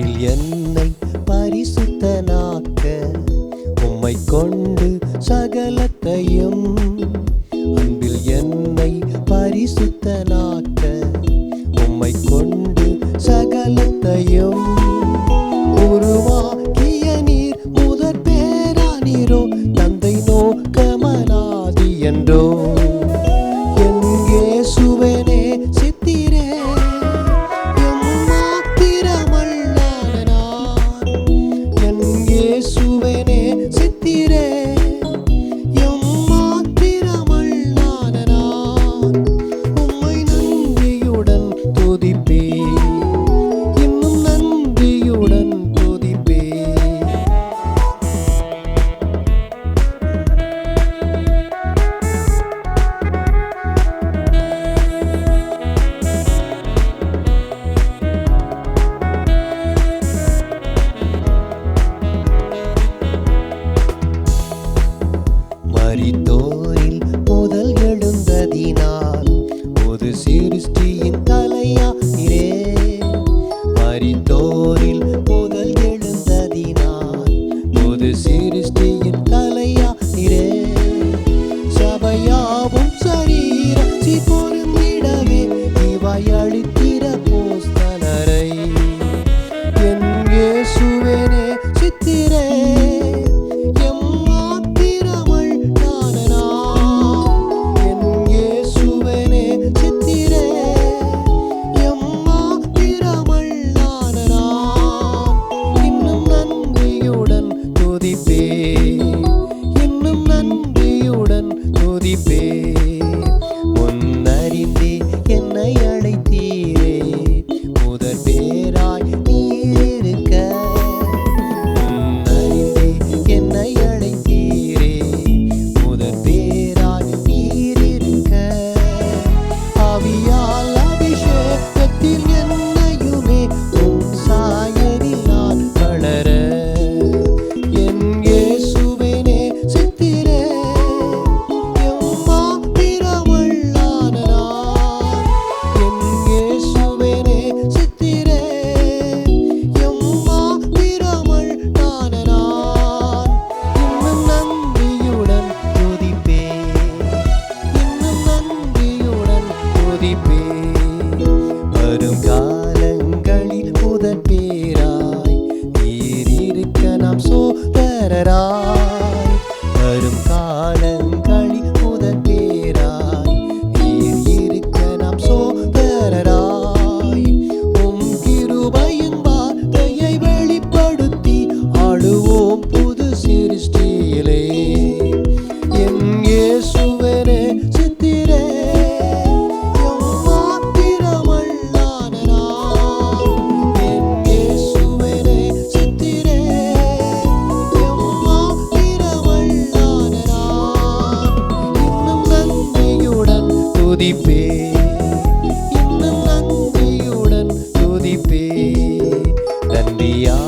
அன்பில் என்னை பரிசுத்தனாக்க உம்மை கொண்டு சகலத்தையும் அன்பில் என்னை பரிசுத்தனாக்க உம்மை கொண்டு சகலத்தையும் உருவாக்கிய நீர் முதற் பேரானீரோ தந்தை நோக்கமலாதி என்றோ oil துதிப்பே. என்னும் நன்றியுடன் துதிப்பே. நன்றியா?